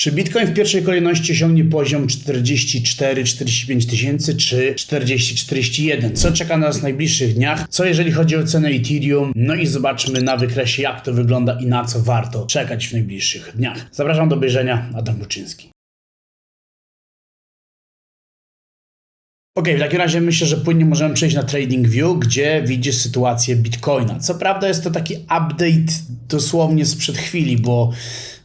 Czy Bitcoin w pierwszej kolejności osiągnie poziom 44-45 tysięcy czy 40-41? Co czeka nas w najbliższych dniach? Co jeżeli chodzi o cenę Ethereum? No i zobaczmy na wykresie jak to wygląda i na co warto czekać w najbliższych dniach. Zapraszam do obejrzenia. Adam Buczyński. Ok, w takim razie myślę, że płynnie możemy przejść na TradingView, gdzie widzisz sytuację Bitcoina. Co prawda jest to taki update dosłownie sprzed chwili, bo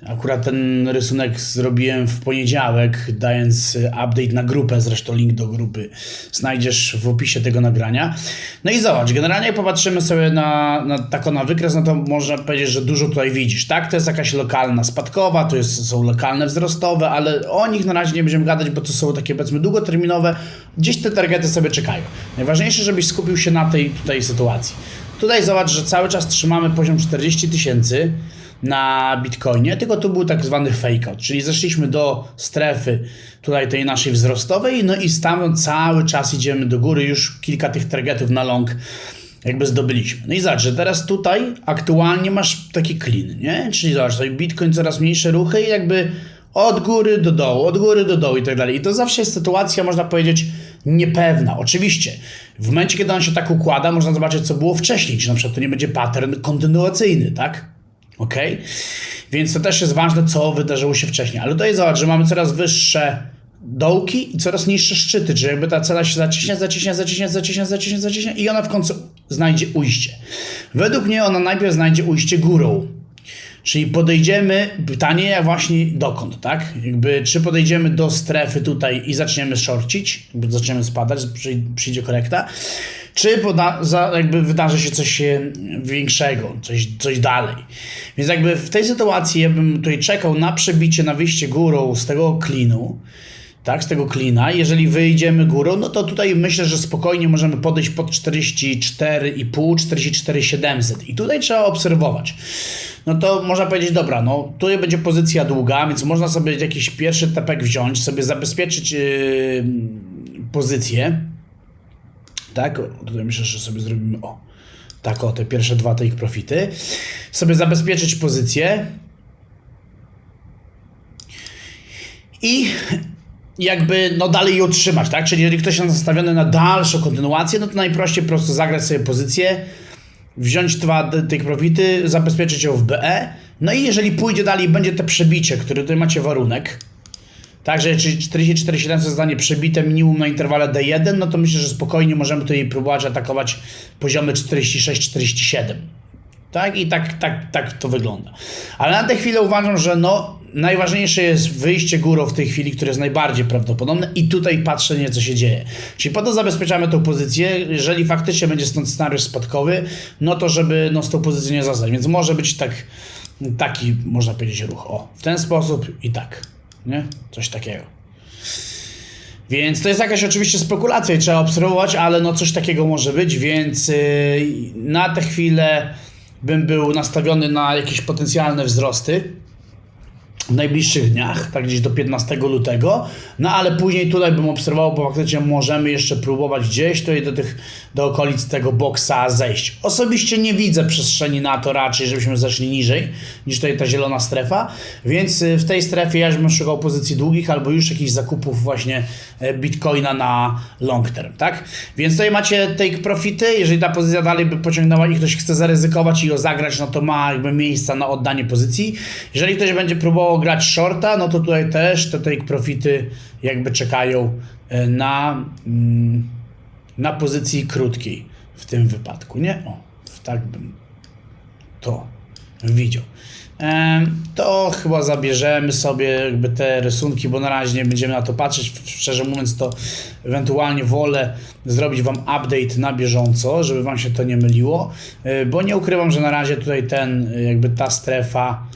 akurat ten rysunek zrobiłem w poniedziałek, dając update na grupę, zresztą link do grupy znajdziesz w opisie tego nagrania. No i zobacz, generalnie jak popatrzymy sobie na, na taką na wykres, no to można powiedzieć, że dużo tutaj widzisz, tak? To jest jakaś lokalna spadkowa, to jest, są lokalne wzrostowe, ale o nich na razie nie będziemy gadać, bo to są takie powiedzmy długoterminowe, gdzieś te targety sobie czekają. Najważniejsze, żebyś skupił się na tej tutaj sytuacji. Tutaj zobacz, że cały czas trzymamy poziom 40 tysięcy na Bitcoinie, tylko tu był tak zwany fake out, czyli zeszliśmy do strefy tutaj tej naszej wzrostowej, no i stamtąd cały czas idziemy do góry, już kilka tych targetów na long jakby zdobyliśmy. No i zobacz, że teraz tutaj aktualnie masz taki clean, nie? Czyli zobacz, tutaj Bitcoin coraz mniejsze ruchy i jakby od góry do dołu, od góry do dołu i tak dalej. I to zawsze jest sytuacja, można powiedzieć, niepewna. Oczywiście, w momencie, kiedy on się tak układa, można zobaczyć, co było wcześniej, czy na przykład to nie będzie pattern kontynuacyjny, tak? Ok? Więc to też jest ważne, co wydarzyło się wcześniej. Ale tutaj zobacz, że mamy coraz wyższe dołki i coraz niższe szczyty, czyli jakby ta cena się zacieśnia, zacieśnia, zacieśnia, zacieśnia, zacieśnia, zacieśnia i ona w końcu znajdzie ujście. Według mnie ona najpierw znajdzie ujście górą. Czyli podejdziemy, pytanie jak właśnie dokąd, tak? Jakby czy podejdziemy do strefy tutaj i zaczniemy shorcić, jakby zaczniemy spadać, przyjdzie korekta, czy poda, za, jakby wydarzy się coś większego, coś, coś dalej. Więc jakby w tej sytuacji ja bym tutaj czekał na przebicie, na wyjście górą z tego klinu, tak, z tego klina. Jeżeli wyjdziemy górą, no to tutaj myślę, że spokojnie możemy podejść pod 44,5, 44,700 i tutaj trzeba obserwować. No to można powiedzieć, dobra, no tutaj będzie pozycja długa, więc można sobie jakiś pierwszy tepek wziąć, sobie zabezpieczyć yy, pozycję. Tak, tutaj myślę, że sobie zrobimy, o, tak o, te pierwsze dwa te profity. Sobie zabezpieczyć pozycję. I jakby no dalej je utrzymać, tak? Czyli jeżeli ktoś jest nastawiony na dalszą kontynuację, no to najprościej po prostu zagrać sobie pozycję, wziąć dwa tych profity, zabezpieczyć ją w BE, no i jeżeli pójdzie dalej będzie te przebicie, które tutaj macie warunek, Także czyli 44,7 zostanie przebite minimum na interwale D1, no to myślę, że spokojnie możemy tutaj próbować atakować poziomy 46-47. Tak? I tak, tak, tak to wygląda. Ale na tę chwilę uważam, że no, najważniejsze jest wyjście górą w tej chwili, które jest najbardziej prawdopodobne i tutaj patrzenie, co się dzieje. Czyli po to zabezpieczamy tą pozycję, jeżeli faktycznie będzie stąd scenariusz spadkowy, no to żeby no, z tą pozycją nie zostać. Więc może być tak, taki, można powiedzieć, ruch. O, w ten sposób i tak. Nie? Coś takiego. Więc to jest jakaś oczywiście spekulacja i trzeba obserwować, ale no coś takiego może być, więc yy, na tę chwilę bym był nastawiony na jakieś potencjalne wzrosty w najbliższych dniach, tak gdzieś do 15 lutego, no ale później tutaj bym obserwował, bo faktycznie możemy jeszcze próbować gdzieś tutaj do tych, do okolic tego boksa zejść. Osobiście nie widzę przestrzeni na to raczej, żebyśmy zeszli niżej niż tutaj ta zielona strefa, więc y, w tej strefie ja bym szukał pozycji długich albo już jakichś zakupów właśnie e, bitcoina na long term, tak? Więc tutaj macie take profity, jeżeli ta pozycja dalej by pociągnęła i ktoś chce zaryzykować i ją zagrać, no to ma jakby miejsca na oddanie pozycji. Jeżeli ktoś będzie próbował grać shorta, no to tutaj też te take profity jakby czekają e, na, mm, na pozycji krótkiej w tym wypadku, nie? O, tak bym to widział. E, to chyba zabierzemy sobie jakby te rysunki, bo na razie nie będziemy na to patrzeć. Szczerze mówiąc, to ewentualnie wolę zrobić Wam update na bieżąco, żeby Wam się to nie myliło, e, bo nie ukrywam, że na razie tutaj ten, jakby ta strefa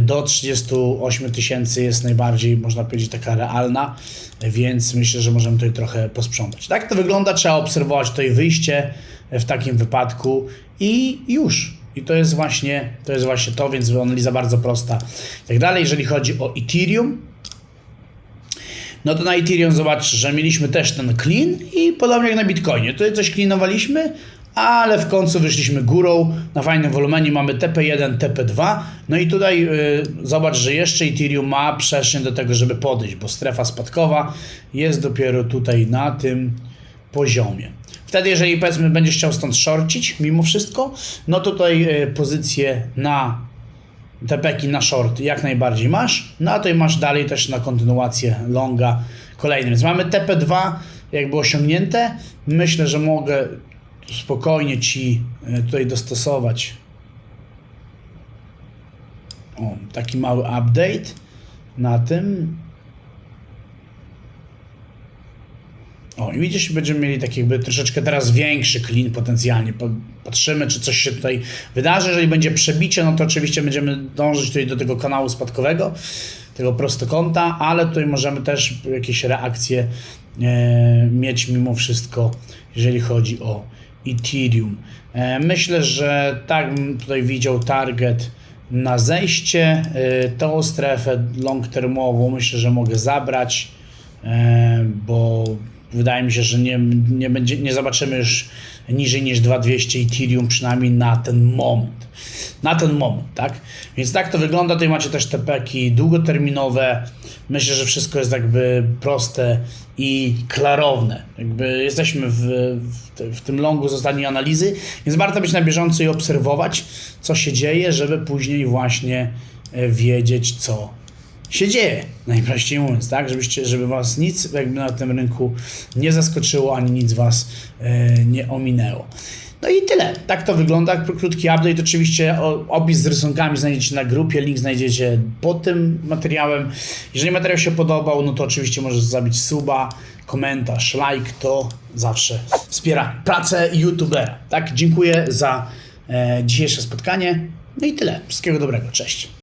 do 38 tysięcy jest najbardziej, można powiedzieć, taka realna, więc myślę, że możemy tutaj trochę posprzątać. Tak to wygląda, trzeba obserwować tutaj wyjście w takim wypadku i już. I to jest właśnie to, jest właśnie to więc analiza bardzo prosta. Tak dalej, jeżeli chodzi o Ethereum, no to na Ethereum zobacz, że mieliśmy też ten clean i podobnie jak na Bitcoinie. Tutaj coś cleanowaliśmy, ale w końcu wyszliśmy górą, na fajnym wolumenie mamy TP1, TP2, no i tutaj y, zobacz, że jeszcze Ethereum ma przestrzeń do tego, żeby podejść, bo strefa spadkowa jest dopiero tutaj na tym poziomie. Wtedy, jeżeli powiedzmy będziesz chciał stąd shorcić mimo wszystko, no to tutaj y, pozycję na te peki na short jak najbardziej masz, no a tutaj masz dalej też na kontynuację longa kolejny. Więc mamy TP2 jakby osiągnięte. Myślę, że mogę spokojnie Ci e, tutaj dostosować o, taki mały update na tym. O, i widzisz, będziemy mieli taki jakby troszeczkę teraz większy clean potencjalnie. Po- Patrzymy, czy coś się tutaj wydarzy. Jeżeli będzie przebicie, no to oczywiście będziemy dążyć tutaj do tego kanału spadkowego, tego prostokąta, ale tutaj możemy też jakieś reakcje e, mieć mimo wszystko, jeżeli chodzi o Ethereum. E, myślę, że tak bym tutaj widział target na zejście. E, tą strefę long termową myślę, że mogę zabrać, e, bo wydaje mi się, że nie, nie, będzie, nie zobaczymy już niżej niż 2200 Ethereum przynajmniej na ten moment. Na ten moment, tak? Więc tak to wygląda. Tutaj macie też te peki długoterminowe. Myślę, że wszystko jest jakby proste i klarowne. Jakby jesteśmy w, w, w tym longu z ostatniej analizy, więc warto być na bieżąco i obserwować, co się dzieje, żeby później właśnie e, wiedzieć, co się dzieje, najprościej mówiąc, tak? Żebyście, żeby was nic jakby na tym rynku nie zaskoczyło, ani nic was e, nie ominęło. No i tyle. Tak to wygląda. Krótki update. Oczywiście opis z rysunkami znajdziecie na grupie. Link znajdziecie pod tym materiałem. Jeżeli materiał się podobał, no to oczywiście możesz zabić suba, komentarz, like. To zawsze wspiera pracę youtubera. Tak? Dziękuję za e, dzisiejsze spotkanie. No i tyle. Wszystkiego dobrego. Cześć.